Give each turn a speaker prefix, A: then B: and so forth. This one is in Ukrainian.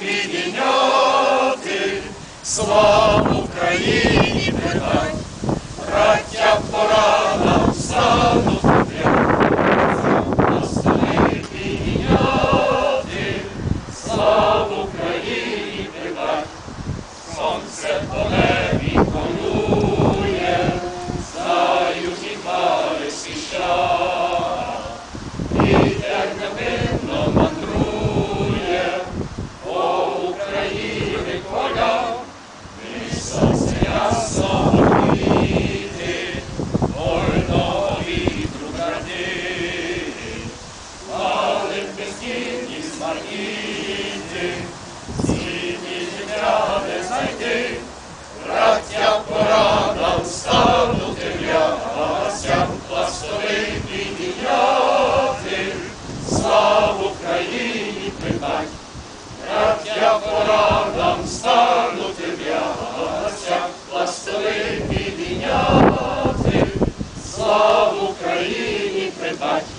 A: підійняти, славу країні, придай, браття пора нам встати. світі, світі життя не знайти, браття порада встану тем'яся, Україні питай, браття порада встану тем'яся, пластовити діяти, славу Україні придать.